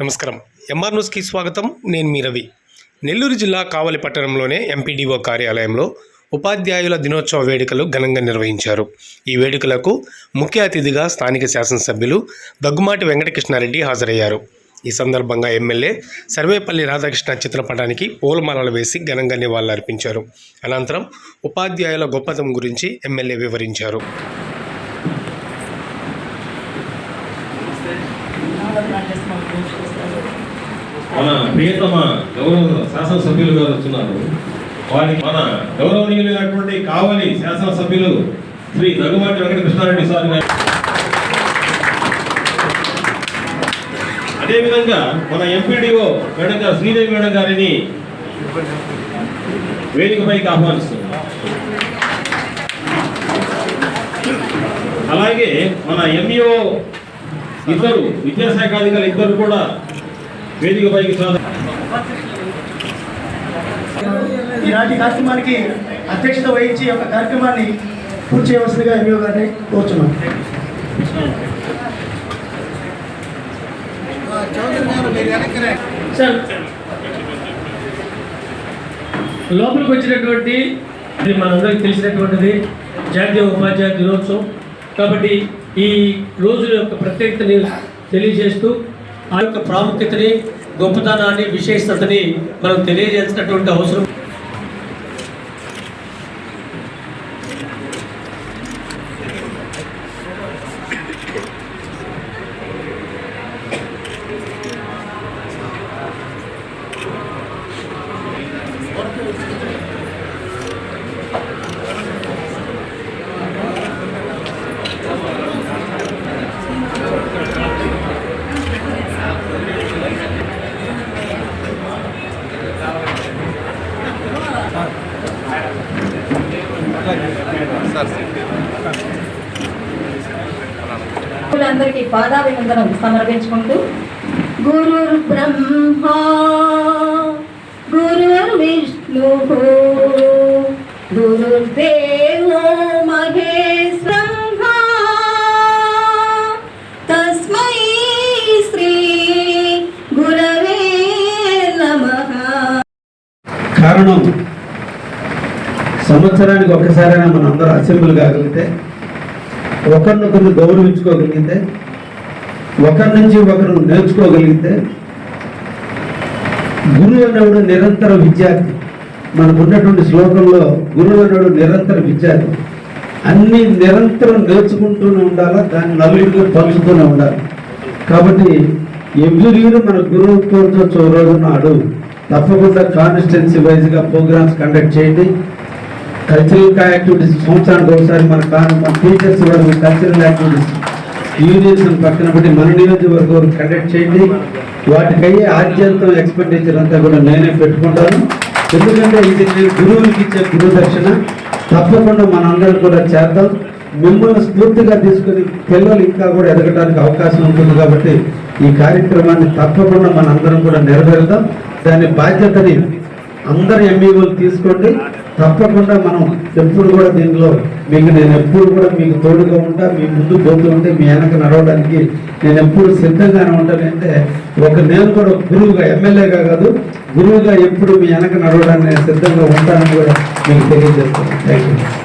నమస్కారం. ఎంఆర్ న్యూస్కి స్వాగతం. నేను మీ రవి. నెల్లూరు జిల్లా కావలి పట్టణంలోనే ఎంపీడీఓ కార్యాలయంలో ఉపాధ్యాయుల దినోత్సవ వేడుకలు ఘనంగా నిర్వహించారు. ఈ వేడుకలకు ముఖ్య అతిథిగా స్థానిక శాసనసభ్యులు దగ్గుమాటి వెంకటకృష్ణారెడ్డి హాజరయ్యారు. ఈ సందర్భంగా ఎమ్మెల్యే సర్వేపల్లి రాధాకృష్ణ చిత్రపటానికి పూలమాలలు వేసి ఘనంగా నివాళులర్పించారు. అనంతరం ఉపాధ్యాయుల గొప్పతనం గురించి ఎమ్మెల్యే వివరించారు. మన ప్రియతమ గౌరవ శాసనసభ్యులు గారు వస్తున్నారు వారికి మన గౌరవనీయులైనటువంటి కావలి శాసనసభ్యులు శ్రీ దగ్గుమాటి వెంకటకృష్ణారెడ్డి సార్ గారు. అదేవిధంగా మన ఎంపీడీఓ మేడం గారు శ్రీదేవి మేడం గారిని వేదికపైకి ఆహ్వానిస్తున్నారు అలాగే మన ఎంఈఓ ఇద్దరు విద్యాశాఖ అధికారులు ఇద్దరు కూడా వేదికపైకి స్వాగతం. ఈనాటి కార్యక్రమానికి అధ్యక్షత వహించి ఒక కార్యక్రమాన్ని పూర్తి చేయవలసిందిగా ఎంఈఓ గారిని కోరుచున్నాం. సార్ లోపలికి వచ్చినటువంటి మనందరికీ తెలిసినటువంటిది జాతీయ ఉపాధ్యాయ దినోత్సవం. కాబట్టి ఈ రోజుల యొక్క ప్రత్యేకతని తెలియజేస్తూ ఆ యొక్క ప్రాముఖ్యతని గొప్పతనాన్ని విశేషతని మనం తెలియజేసినటువంటి అవసరం. అందరికీ పాదాభినందనం సమర్పించుకుంటూ. గురుర్ బ్రహ్మ గురుర్ విష్ణు గురుర్దేవో మహేశ్వరం తస్మై శ్రీ గురవే నమ. కారణం సంవత్సరానికి ఒక్కసారైనా మనం అందరూ అసెంబ్లీ కాగలిగితే ఒకరినొకరిని గౌరవించుకోగలిగితే ఒకరి నుంచి ఒకరు నేర్చుకోగలిగితే గురువు అనేవాడు నిరంతర విద్యార్థి. మనకున్నటువంటి శ్లోకంలో గురువు అనేవాడు నిరంతర విద్యార్థి. అన్ని నిరంతరం నేర్చుకుంటూనే ఉండాలా దాన్ని నలుగురికి పంచుతూనే ఉండాలి. కాబట్టి ఎవ్రీ మన గురువు కోరుతో రోజు నాడు తప్పకుండా కాన్స్టిట్యున్సీ వైజ్గా ప్రోగ్రామ్స్ కండక్ట్ చేయండి. కల్చరల్ యాక్టివిటీస్ సంవత్సరానికి ఒకసారి మన కా- మన టీచర్స్ కూడా కల్చరల్ యాక్టివిటీస్ యూనియన్స్ పక్కన పెట్టి మన నియోజకవర్గం కండక్ట్ చేయండి. వాటికయ్యే ఆద్యంతం ఎక్స్పెండిచర్ అంతా కూడా నేనే పెట్టుకుంటాను. ఎందుకంటే ఇది నేను గురువులకి ఇచ్చే గురు తప్పకుండా మనందరం కూడా చేద్దాం. మిమ్మల్ని స్ఫూర్తిగా తీసుకుని పిల్లలు ఇంకా కూడా ఎదగడానికి అవకాశం ఉంటుంది కాబట్టి ఈ కార్యక్రమాన్ని తప్పకుండా మనందరం కూడా నెరవేరుదాం దాని బాధ్యతని అందరు ఎంఈఓలు తీసుకోండి. తప్పకుండా మనం ఎప్పుడు కూడా దీనిలో మీకు నేను ఎప్పుడు కూడా మీకు తోడుగా ఉంటా మీ ముందు పోతూ ఉంటే మీ వెనక నడవడానికి నేను ఎప్పుడు సిద్ధంగానే ఉంటానంటే ఒక నేను కూడా గురువుగా ఎమ్మెల్యేగా కాదు గురువుగా ఎప్పుడు మీ వెనక నడవడానికి నేను సిద్ధంగా ఉంటానని కూడా మీకు తెలియజేస్తాను థ్యాంక్ యూ